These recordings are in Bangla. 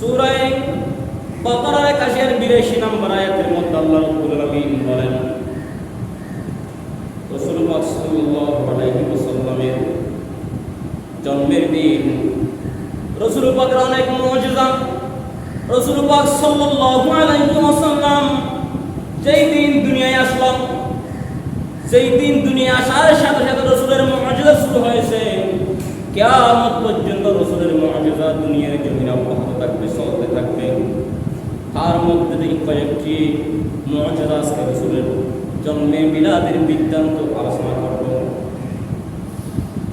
সূরায়ে বাকারার 81 এর 82 নম্বর আয়াতের মধ্যে আল্লাহ রাব্বুল আলামিন বলেন রাসূল পাক সাল্লাল্লাহু আলাইহি ওয়াসাল্লামের জন্মের দিন রাসূল পাকের অনেক মুজিজা রাসূল পাক সাল্লাল্লাহু আলাইহি ওয়াসাল্লাম যেই দিন দুনিয়ায় আসলাম সেই দিন দুনিয়া আসার সাথে সাথে রসুলের মর্যাদা শুরু হয়েছে। কেয়ামত পর্যন্ত রসুলের মর্যাদা দুনিয়ার জমিনে অব্যাহত থাকবে চলতে থাকবে। তার মধ্যে থেকে কয়েকটি মর্যাদা আজকে রসুলের জন্মে মিলাদের বৃত্তান্ত আলোচনা করব।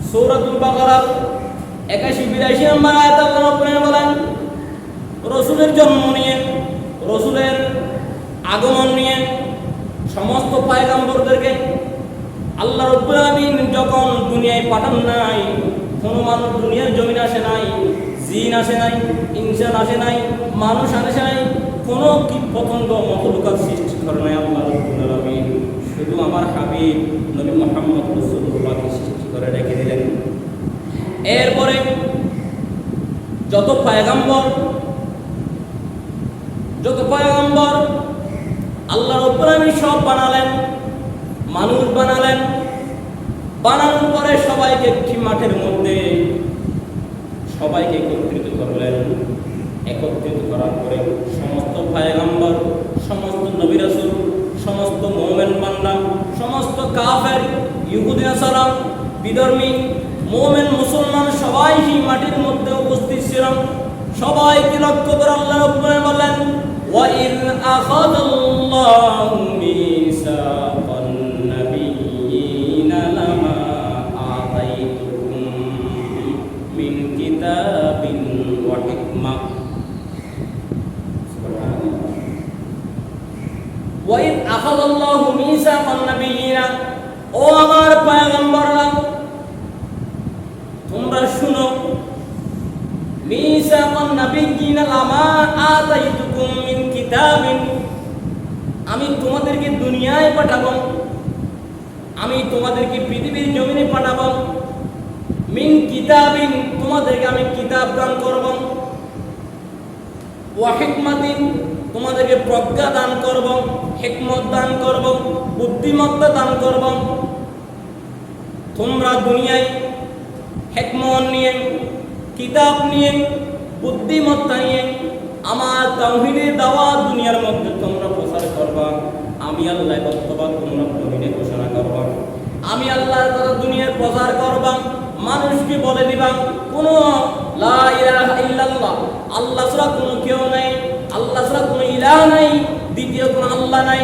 সৌরাতুল বাকারা একাশি, বিরাশি নম্বর আয়াত আল্লাহ বলেন, রসুলের জন্ম নিয়ে, রসুলের আগমন নিয়ে সমস্ত পায়গাম্বরদেরকে আল্লাহ রব্বুল আলামিন যখন দুনিয়ায় পাঠান নাই কোনো মানুষ দুনিয়ার জমিন আসে নাই, জিন আসে নাই, ইনসান আসে নাই, মানুষ আসে নাই, কোনো কীট পতঙ্গ মতলুকার সৃষ্টি করে নাই আল্লাহ শুধু আমার হাবিব নবী মোহাম্মদ রসুল্লাহকে সৃষ্টি করে রেখে দিলেন। এরপরে যত পায়গাম্বর যত পায়গাম্বর আল্লাহ রব্বুল সব বানালেন, মানুষ বানালেন বানানোর পরে সবাইকে একটি মাঠের মধ্যে সবাইকে একত্রিত করলেন একত্রিত করার পরে সমস্ত পায়গাম্বর সমস্ত নবী রাসূল সমস্ত মোমেন বান্দা সমস্ত কাফের ইহুদিন সালাম বিধর্মী মোমেন মুসলমান সবাই সেই মাটির মধ্যে উপস্থিত ছিলাম সবাইকে লক্ষ্য করে আল্লাহ রব্বুল আলামিন বললেন وَإِذْ أَخَذَ اللَّهُ مِيثَاقَ ও আমার তোমরা শুনো মিন কিতাবিন আমি তোমাদেরকে দুনিয়ায় পাঠাবো, আমি তোমাদেরকে পৃথিবীর জমিনে পাঠাবো, মিন কিতাবিন, তোমাদেরকে আমি কিতাব দান করব। ওয়াহিকমাতিন তোমাদেরকে প্রজ্ঞা দান করব, হিকমত দান করব, বুদ্ধিমত্তা দান করব। তোমরা দুনিয়ায় হিকমত নিয়ে, কিতাব নিয়ে, বুদ্ধিমত্তা নিয়ে আমার তাওহীদের দাওয়াত দুনিয়ার মধ্যে তোমরা প্রচার করবা। আমি আল্লাহ বক্তব্য তোমরা জমিনে ঘোষণা করবা। আমি আল্লাহর কথা দুনিয়ার প্রচার করবা, মানুষকে বলে দিবা, কোনো লা ইলাহা ইল্লাল্লাহ, আল্লাহ ছাড়া কোনো কেউ নাই। আল্লাহ ছাড়া কোনো ইলাহ নাই, দ্বিতীয় কোনো আল্লাহ নাই।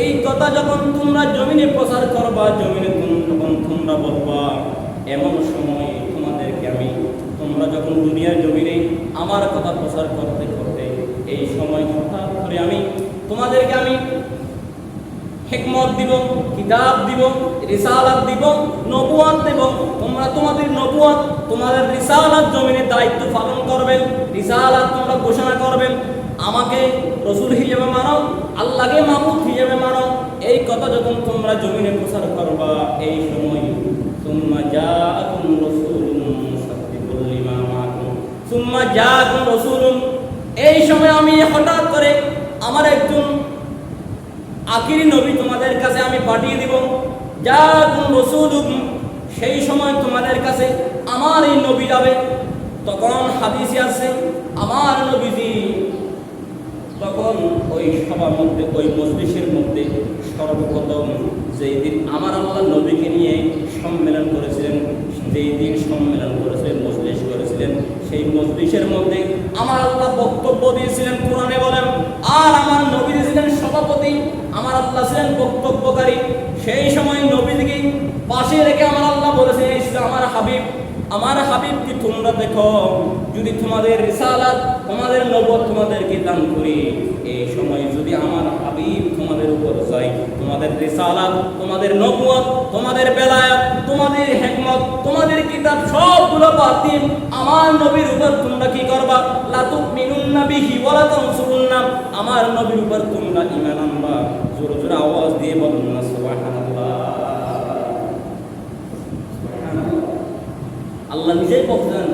এই কথা যখন তোমরা জমিনে প্রচার করবা, জমিনে তখন তোমরা বলবা, এমন সময় তোমাদেরকে আমি, তোমরা যখন দুনিয়ার জমিনে আমার কথা প্রচার করতে করতে, এই সময় হঠাৎ করে আমি তোমাদেরকে আমি হিকমত দিব, কিতাব দিব, রিসালাত দিব, নবুয়াত দেব। তোমরা তোমাদের নবুয়াত, তোমাদের রিসালাত জমিনে দায়িত্ব পালন করবেন রিসালাত তোমরা ঘোষণা করবেন আমাকে রসুল হিসেবে মানো, আল্লাহকে মাহবুব হিসেবে মানো। এই কথা যখন তোমরা জমিনে প্রচার করবা, এই সময় তোমরা যা লিমা মাআকুম। সুম্মা জাআকুম রাসূলুন। এই সময় আমি হঠাৎ করে আমার একজন আখিরি নবী তোমাদের কাছে আমি পাঠিয়ে দিব। যা রসুলুম সেই সময় তোমাদের কাছে আমার এই নবী যাবে। তখন হাদিসে আছে আমার নবীজি তখন ওই সবার মধ্যে, ওই মজলিসের মধ্যে সর্বপ্রথম যেই দিন আমার আল্লাহ নবীকে নিয়ে সম্মেলন করেছিলেন, যেই দিন সম্মেলন করেছিলেন, মজলিস করেছিলেন, সেই মজলিসের মধ্যে আমার আল্লাহ বক্তব্য দিয়েছিলেন কোরআনে বলেন, আর আমার নবী ছিলেন সভাপতি, আমার আল্লাহ ছিলেন বক্তব্যকারী। সেই সময় নবীকে পাশে রেখে আমার আল্লাহ বলেছে আমার হাবিব আমার হাবিব কি তোমরা দেখো? যদি তোমাদের রিসালাত, তোমাদের নবত তোমাদেরকে দান করি এই সময় যদি আমার হাবিব তোমাদের উপর যায়, তোমাদের রিসালাত, তোমাদের নবুয়ত তোমাদের বেলায়াত, তোমাদের হেকমত, তোমাদের কিতাব সবগুলো দিয়ে আমার নবীর উপর তোমরা কি করবা? লাতুক মিনুন নাবিহি ওয়ালা তানসুরুন্না আমার নবীর উপর তোমরা ঈমান আনবা। জোরে জোরে আওয়াজ দিয়ে বলুন না সুবহানাল্লাহ। আল্লাহ নিজেই বলছেন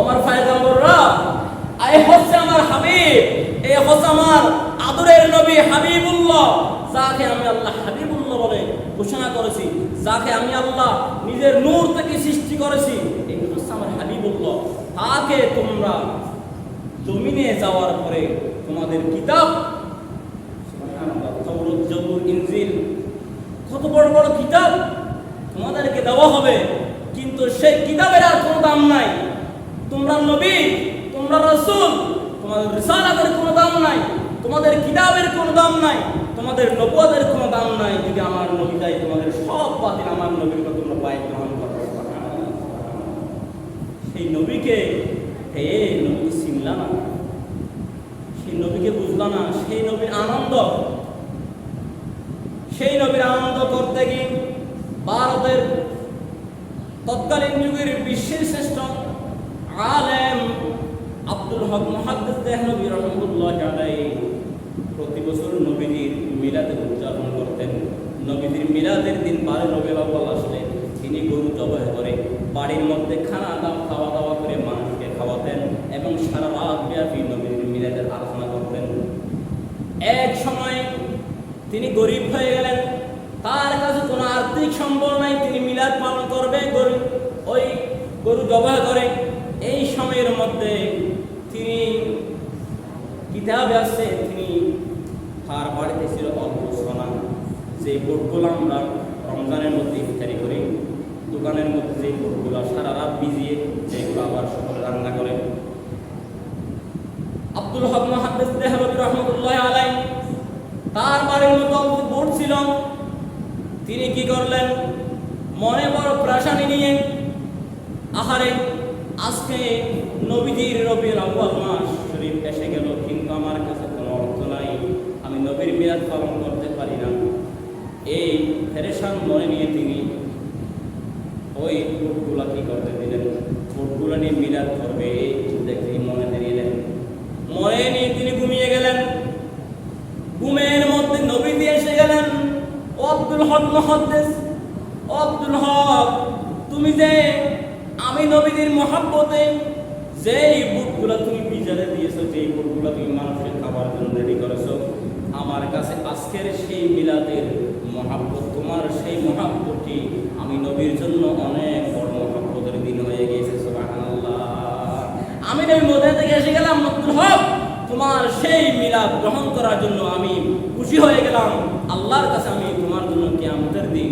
তোমার ফায়দাম্বররা এই হচ্ছে আমার হাবিব, এই হচ্ছে আমার আদরের নবী হাবিবুল্লাহ, যাকে আমি আল্লাহ হাবিবুল্লাহ বলে ঘোষণা করেছি, যাকে আমি আল্লাহ নিজের নূর থেকে সৃষ্টি করেছি, এই হচ্ছে আমার হাবিবুল্লাহ। তাকে তোমরা জমিনে যাওয়ার পরে তোমাদের কিতাব ইনজিল, কত বড় বড় কিতাব তোমাদেরকে দেওয়া হবে, কিন্তু সেই কিতাবের আর কোনো দাম নাই। তোমরা নবী, তোমরা রসুল, তোমাদের রিসালাতের কোনো দাম নাই, তোমাদের কিতাবের কোনো দাম নাই, তোমাদের নবুয়াদের কোনো দাম নাই, যদি আমার নবী দেয় তোমাদের সব বাতিল আমার নবীর কথা তোমরা পায়ে গ্রহণ করো। সেই নবীকে হে নবী চিনলা না। সেই নবীকে বুঝলা না, সেই নবীর আনন্দ। সেই নবীর আনন্দ করতে গিয়ে ভারতের তৎকালীন যুগের বিশ্বের শ্রেষ্ঠ আলেম আব্দুল হক মহাদ্দেস দেহনবী রহমতুল্লাহ আলাই প্রতি বছর নবীজির মিলাদের উদযাপন করতেন। নবীজির মিলাদের দিন বারে রবিউল আউ্বাল আসলে তিনি গরু জবাই করে বাড়ির মধ্যে খানা দাম খাওয়া দাওয়া করে মানুষকে খাওয়াতেন এবং সারা রাত ব্যাপী নবীজির মিলাদের আলোচনা করতেন। এক সময় তিনি গরিব হয়ে গেলেন। তার কাছে কোনো আর্থিক সম্বল নাই। তিনি মিলাদ পালন করবে, গরু ওই গরু জবাই করে এই সময়ের মধ্যে তিনি কিতাবে আসছে তিনি তার বাড়িতে ছিল অল্প সোনা যে বোটগুলো আমরা রমজানের মধ্যে ইফতারি করি দোকানের মধ্যে যে বোটগুলো সারা রাত ভিজিয়ে যেগুলো আবার সকালে রান্না করে আব্দুল হক মাহাদ্দেস দেহলবী রহমতুল্লাহ আলাই তার বাড়ির মতো অল্প বোট ছিল তিনি কি করলেন মনে বড় প্রাসানি নিয়ে আহারে আজকে নবীজির রবির আব্বাল মাস শরীফ এসে গেল। কিন্তু আমার কাছে কোনো অর্থ নাই। আমি নবীর মিরাদ পালন করতে পারি না। এই ফেরেশান মনে নিয়ে তিনি ওই বোটগুলা কি করতে দিলেন? বোটগুলো নিয়ে মিলাদ করবে, এই তিনি মনে দিলেন মনে নিয়ে তিনি ঘুমিয়ে গেলেন। ঘুমের মধ্যে নবী দিয়ে এসে গেলেন। মহাদ্দেস ও আব্দুল হক, তুমি যে আমি নবীদের মহাব্বতে যেই বুটগুলো তুমি বিচারে দিয়েছ, যেই বুটগুলো তুমি মানুষের খাবার জন্য রেডি করেছ, আমার কাছে আজকের সেই মিলাদের মহাব্বত, তোমার সেই মহাব্বতটি আমি নবীর জন্য অনেক বড় মহাব্বতের দিন হয়ে গিয়েছে আমি নবী মধ্যে থেকে এসে গেলাম, আব্দুল হক, তোমার সেই মিলাদ গ্রহণ করার জন্য আমি খুশি হয়ে গেলাম। আল্লাহর কাছে আমি তোমার জন্য কিয়ামতের দিন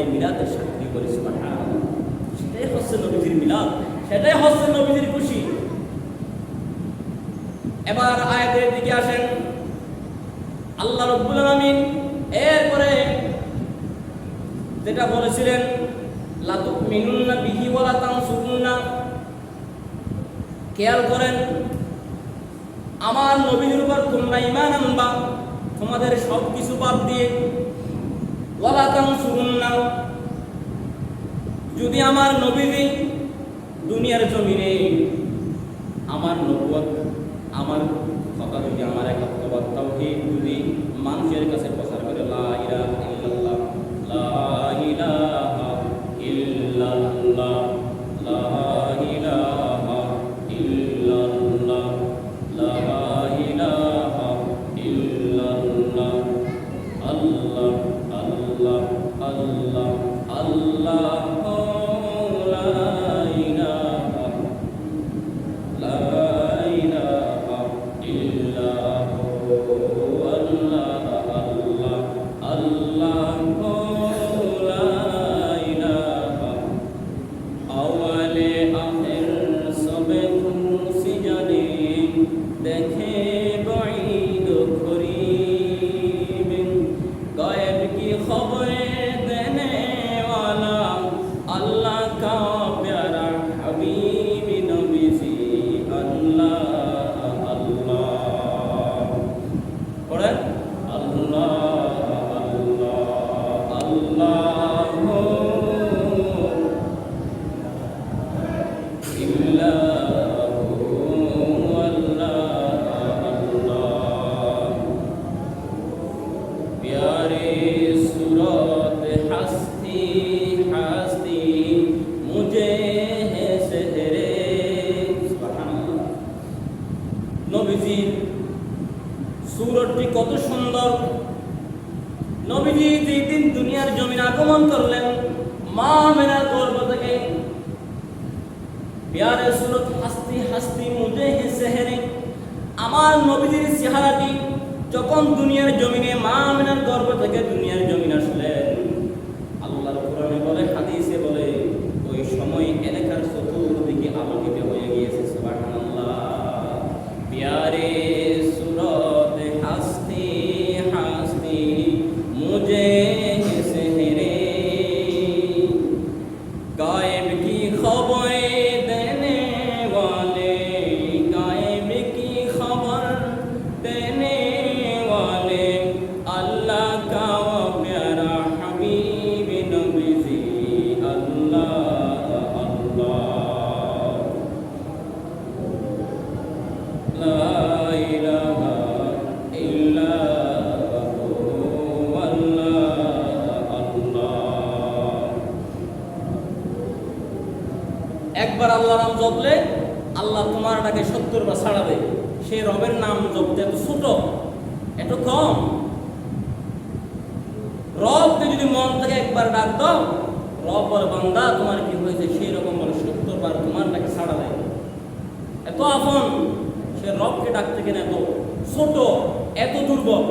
এই মিলাদের সাক্ষী করি সেটাই হচ্ছে নবীজির মিলাদ, সেটাই হচ্ছে নবীজির খুশি। এবার আয়াতের দিকে আসেন। আল্লাহ রব্বুল আলামিন এরপরে যেটা বলেছিলেন লাতুক মিনুন্না বিহি ওয়ালা তানসুরুন্না খেয়াল করেন, আমার নবীর উপর তোমরা ইমান আনবা, তোমাদের সব কিছু বাদ দিয়ে যদি আমার নবীজি দুনিয়ার জমিনে আমার নবুয়ত, আমার কথা যদি আমার একাত্মবাদ তাওহীদ যদি মানুষের কাছে জপলে আল্লাহ তোমার ডাকে সত্তর বার ছাড়া দেয় সেই রবের নাম জপতে এত ছোট, এত কম। রবকে যদি মন থেকে একবার ডাক দাও রব বলে বান্দা তোমার কি হয়েছে? সেই রকম বলে সত্তর বার তোমার ডাকে ছাড়া দেয় এত আপন, সে রবকে ডাকতে কিনা এত ছোট, এত দুর্বল।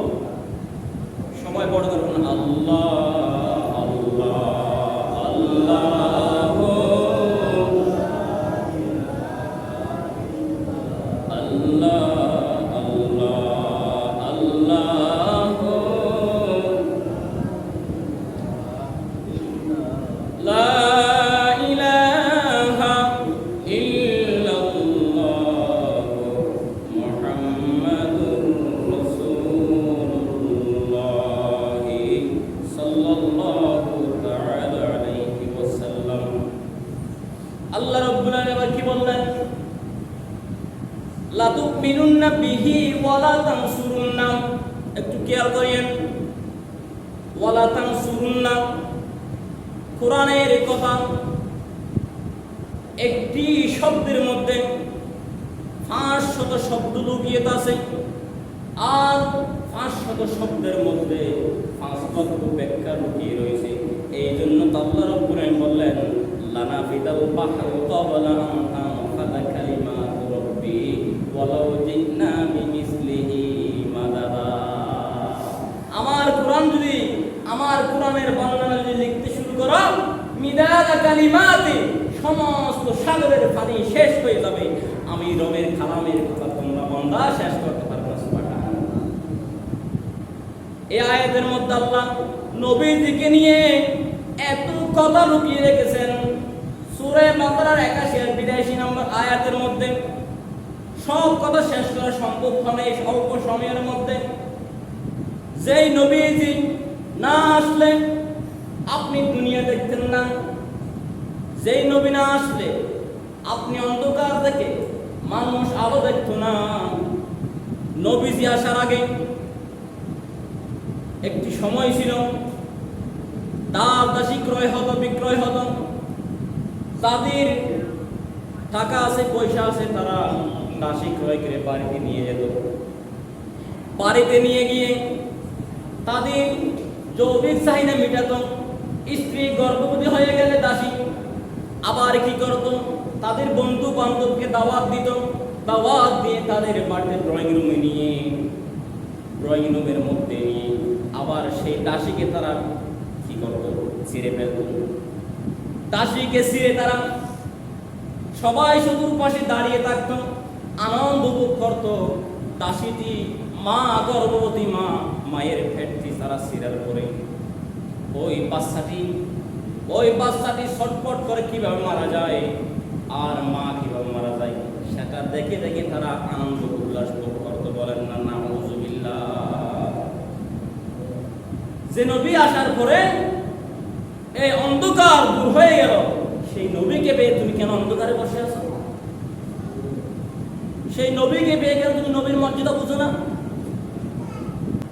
কোরআনের কথা একটি শব্দের মধ্যে পাঁচ শত শব্দ লুকিয়ে আছে, আর পাঁচ শত শব্দের মধ্যে পাঁচ লক্ষ ব্যাখ্যা লুকিয়ে রয়েছে। এই জন্য তো আল্লাহ রাব্বুল আলামিন বললেন, লানা ফিদাল বাহরু ক্বাবলা আন আমার কোরআন যদি, আমার কোরআনের বর্ণনা যদি লিখতে শুরু করো মিদাদা কালিমাতে সমস্ত সাগরের পানি শেষ হয়ে যাবে। আমি রবের কালামের কথা তোমরা বন্দা শেষ করতে পারব এই আয়াতের মধ্যে আল্লাহ নবীজিকে নিয়ে এত কথা লুকিয়ে রেখেছেন। সূরা বাকারার 81 আর 82 নম্বর আয়াতের মধ্যে সব কথা শেষ করা সম্ভব হবে এই অল্প সময়ের মধ্যে। যেই নবীজি না আসলে আপনি দুনিয়া দেখতেন না। যেই নবী না আসলে, আপনি অন্ধকার থেকে মানুষ আলো দেখতো না। নবীজি আসার আগে একটি সময় ছিল দাস দাসী ক্রয় হতো, বিক্রয় হতো। তাদের টাকা আছে, পয়সা আছে, তারা দাসী ক্রয় করে বাড়িতে নিয়ে যেত। বাড়িতে নিয়ে গিয়ে তাদের যৌবিক চাহিদা মেটাত। স্ত্রী গর্ভবতী হয়ে গেলে দাসী। আবার কি করত? তাদের বন্ধু বান্ধবকে দাওয়াত দিত। দাওয়াত দিয়ে তাদের বাড়িতে ড্রয়িং রুমে নিয়ে ড্রয়িং রুমের মধ্যে নিয়ে। আবার সেই দাসীকে তারা কি করত? ছিঁড়ে ফেলত। দাসীকে ছিঁড়ে তারা সবাই শুধু পাশে দাঁড়িয়ে থাকত। আনন্দ উপভোগ করত। দাসীটি মা, গর্ভবতী মা, মায়ের ফেটটি তারা সিরিয়াল করে ওই বাচ্চাটি ওই বাচ্চাটি ছটফট করে কীভাবে মারা যায়, আর মা কীভাবে মারা যায়, সেটা দেখে দেখে তারা আনন্দ উল্লাস ভোগ করতে বলেন না না যে নবী আসার পরে এই অন্ধকার দূর হয়ে গেল, সেই নবীকে পেয়ে তুমি কেন অন্ধকারে বসে আছো? সেই নবীকে পেয়ে গেলে তুমি নবীর মর্যাদা বুঝো না?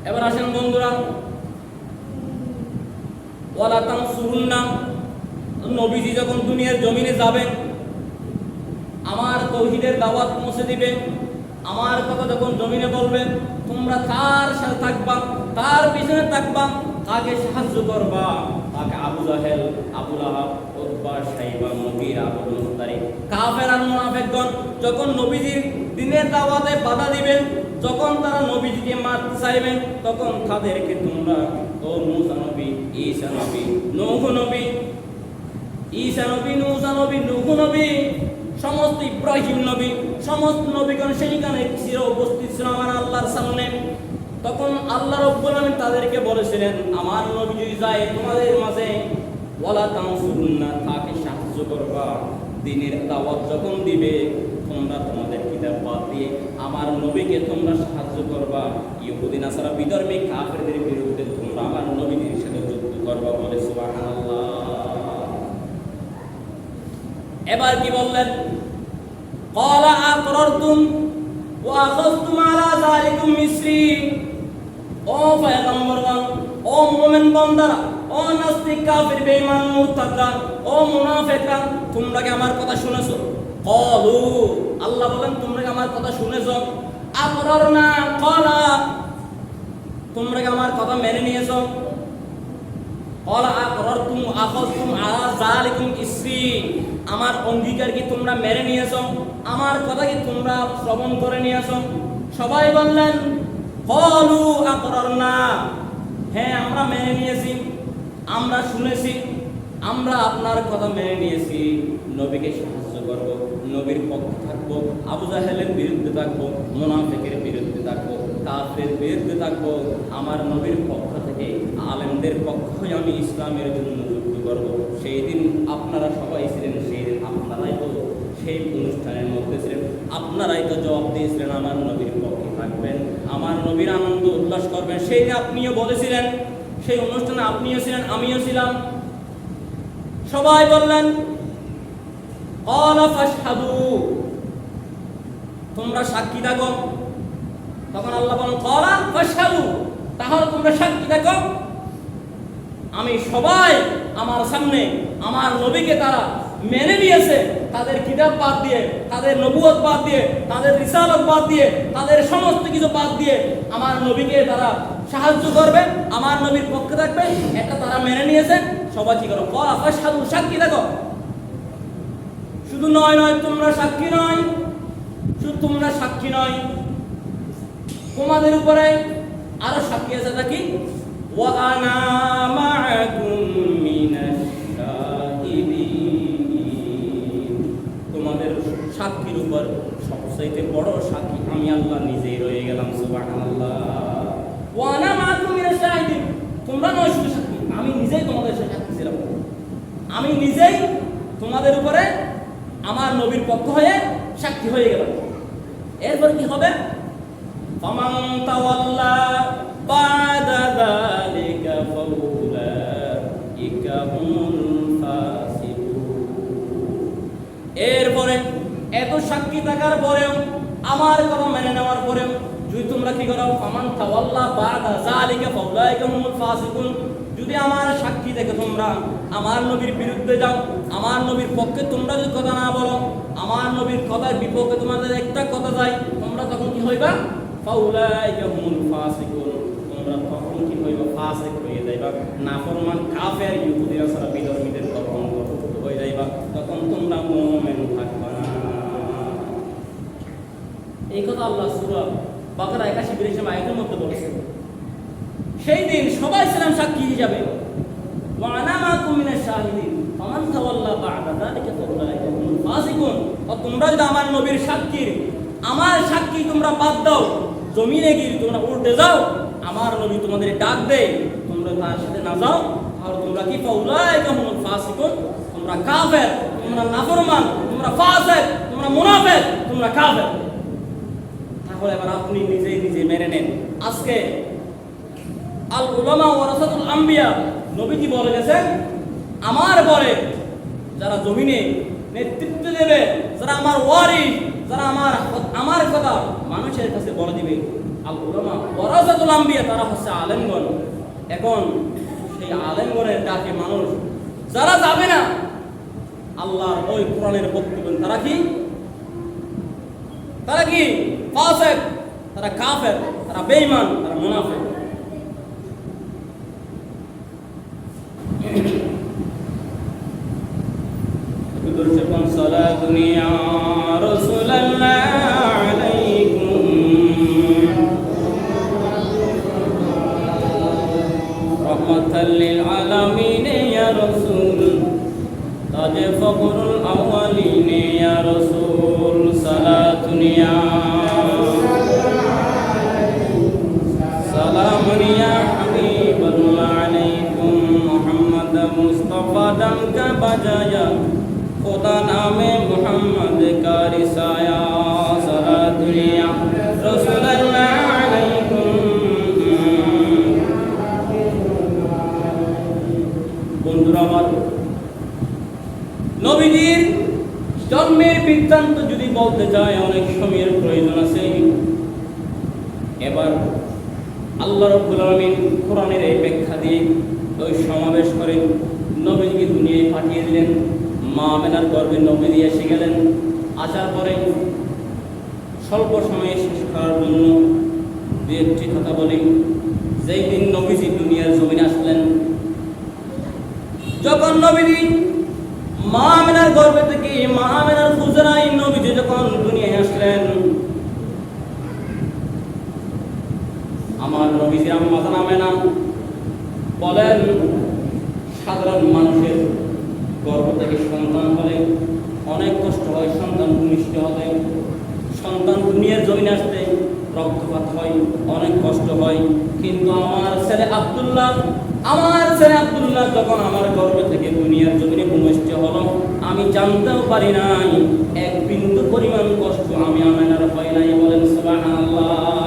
এবার আসেন বন্ধুরা ওয়ালা তানসুরুন্না, নবীজি যখন দুনিয়ার জমিনে যাবেন, আমার তৌহিদের দাওয়াত পৌঁছে দিবে আমার কথা যখন জমিনে বলবে তোমরা কার সাথে থাকবা তার পিছনে থাকবা তাকে সাহায্য করবা? তাকে আবু জাহেল আবুল আহাব উতবা সাইবা কাফের আর মুনাফিকগণ যখন নবীজির দিনের দাওয়াতে বাধা দিবেন, যখন তারা নবীজিকে মারতে চাইবেন, তখন তাদেরকে তোমরা, ও মুসা নবী ঈসা নবী নবী ঈসা নবী নবী নবী সমস্ত ইব্রাহিম নবী, সমস্ত নবীগণ সেইখানে চির উপস্থিত ছিল আমার আল্লাহর সামনে। তখন আল্লাহ রব্বুল আলামিন তাদেরকে বলেছিলেন, আমার নবী যদি যায় তোমাদের মাঝে তাকে সাহায্য করবা। দিনের দাওয়াত যখন দিবে, তোমরা তোমাদের কিতাব বাদ দিয়ে আমার নবীকে তোমরা সাহায্য করবা। ইহুদি, নাসারা বিধর্মী, কাফেরদের বিরুদ্ধে তোমরা আমার নবীদের সাথে যুদ্ধ করবা বলে সুবহানাল্লাহ এবার কি বললেন? কলা আকরারতুম ওয়া আখাযতুম আলা যালিকুম মিসরি ও পয়গম্বরগণ, ও মুমিন বান্দারা, ও নাস্তিক কাফির বেঈমান মুরতাদরা ও মুনাফিকরা, তোমরা কি আমার কথা শুনেছো? কলু। আল্লাহ বলেন, তোমরা কি আমার কথা শুনেছো? আকরার না, কলা। তোমরা কি আমার কথা মেনে নিয়েছো? কলা আকরারতুম আখাযতুম আলা যালিকুম ইসরি আমার অঙ্গীকার কি তোমরা মেনে নিয়েছো? আমার কথা কি তোমরা শ্রবণ করে নিয়েছো? সবাই বললেন, কলু আকরারনা। হ্যাঁ আমরা মেনে নিয়েছি। আমরা শুনেছি, আমরা আপনার কথা মেনে নিয়েছি। নবীকে সাহায্য করব, নবীর পক্ষে থাকব, আবু জাহেলের বিরুদ্ধে থাকব, মোনাফেকের বিরুদ্ধে থাকব, কাফের বিরুদ্ধে থাকব। আমার নবীর পক্ষ থেকে, আলেমদের পক্ষই আমি ইসলামের জন্য করব সেই দিন আপনারা সবাই ছিলেন সেই দিন আপনারাই তো সেই অনুষ্ঠানের মধ্যে ছিলেন। আপনারাই তো জবাব দিয়েছিলেন, আমার নবীর পক্ষে থাকবেন, আমার নবীর আনন্দ উল্লাস করবেন। সেই দিন আপনিও বলেছিলেন, সেই অনুষ্ঠানে আপনিও ছিলেন, আমিও ছিলাম। সবাই বললেন। তোমরা সাক্ষী থাকো। তখন আল্লাহ বলেন তাহলে তোমরা সাক্ষী থাকো। আমি সবাই আমার সামনে আমার নবীকে তারা মেনে নিয়েছে। তাদের কিতাব বাদ দিয়ে, তাদের নবুয়ত বাদ দিয়ে, তাদের রিসালত বাদ দিয়ে, তাদের সমস্ত কিছু বাদ দিয়ে আমার নবীকে তারা সাহায্য করবে, আমার নবীর পক্ষে থাকবে, এটা তারা মেনে নিয়েছে। সবাই কি করো? সাধু সাক্ষী দেখো। শুধু নয় নয়, তোমরা সাক্ষী নয়। শুধু তোমরা সাক্ষী নয়। তোমাদের উপরে আরও সাক্ষী আছে নাকি? ওয়া আনা তোমাদের সাক্ষীর উপর সবচাইতে বড় সাক্ষী আমি আল্লাহ নিজেই রয়ে গেলাম তোমরা নয় শুধু সাক্ষী, আমি নিজেই তোমাদের সাক্ষী ছিলাম। আমি নিজেই তোমাদের উপরে আমার নবীর পক্ষ হয়ে সাক্ষী হয়ে গেলাম। এরপর কি হবে? ফমান্তাওয়াল্লাহ এত সাক্ষী থাকার পরেও, আমার কথা মেনে নেওয়ার পরেও, যদি তোমরা কি করো, ফামান তাওয়াল্লা বাদা যালিকা ফাউলাইকা হুমুল ফাসিকুন, যদি আমার সাক্ষী দেখে তোমরা আমার নবীর বিরুদ্ধে যাও, আমার নবীর পক্ষে তোমরা যদি কথা না বলো, আমার নবীর কথার বিপক্ষে তোমাদের একটা কথা যায়, তোমরা তখন কি হইবা? ফাউলাইকা হুমুল ফাসিকুন, তোমরা তখন কি হইবা? ফাসিক হয়ে যাইবা। নাফরমান কাফের ইহুদিরা সারা বিধর্মীদের তখন হয়ে যাইবা। তখন তোমরা মুমিন থাকবা না এই কথা আল্লাহ সূরা বাকারা 81 বিরাশি আয়াতের মধ্যে বলেছেন সেই দিন সবাই ছিলাম সাক্ষী হিসাবে আর তোমরা যদি আমার নবীর সাক্ষীর, আমার সাক্ষী তোমরা বাদ দাও, জমিনে গিয়ে তোমরা উল্টে যাও, আমার নবী তোমাদের ডাক দেয় তোমরা তার সাথে না যাও, তাহলে তোমরা কি ফাউলাইকা হুমুল ফাসিকুন? তোমরা কাফের, তোমরা নাফরমান, তোমরা ফাসিক, তোমরা মুনাফিক, তোমরা কাফের। তাহলে এবার আপনি নিজেই নিজে মেনে নেন। আজকে আল উলামা ওয়ারাসাতুল আম্বিয়া নবীজি বলে গেছেন, আমার পরে যারা জমিনে নেতৃত্ব দেবে, যারা আমার ওয়ারিস যারা আমার আমার কথা মানুষের কাছে বলে দিবে, আল উলামা ওয়ারাসাতুল আম্বিয়া তারা হচ্ছে আলেমগণ। এখন সেই আলেমগণের ডাকে মানুষ, যারা যাবে না, আল্লাহর ওই কোরআনের বক্তব্য তারা কি তারা কি? ফাসেক তারা কাফের তারা বেঈমান তারা মুনাফিক। खुदा नाम मोहम्मद का रिसाया নবীজির জন্মের বৃত্তান্ত যদি বলতে যায় অনেক সময়ের প্রয়োজন আছে। এবার আল্লাহ রব্বুল আলমিন কোরআনের এই ব্যাখ্যা দিয়ে ওই সমাবেশ করে নবীজিকে দুনিয়ায় পাঠিয়ে দিলেন। মা মেনার গর্বে নবীজি এসে গেলেন। আসার পরে স্বল্প সময়ে শেষ করার জন্য দু একটি কথা বলি। যেই দিন নবীজি দুনিয়ার জমিনে আসলেন, যখন নবীজি মা আমেনার গর্ভে থেকে মা আমেনার খুজরাই নবীজি যখন দুনিয়ায় আসলেন, আমার নবীজি আম্মা জান আমেনা বলেন, সাধারণ মানুষের গর্ভ থেকে সন্তান হলে অনেক কষ্ট হয়, সন্তান ভূমিষ্ঠ হলে সন্তান দুনিয়ার জমিনে আসতে রক্তপাত হয়, অনেক কষ্ট হয়। কিন্তু আমার ছেলে আব্দুল্লাহ, আমার ছেলে আব্দুল্লাহ যখন আমার গর্ভ থেকে দুনিয়ার জমিনে ভূমিষ্ঠ হলো, আমি জানতেও পারি নাই, এক বিন্দু পরিমাণ কষ্ট আমি আমেনার হয় নাই বলেন সুবহানাল্লাহ।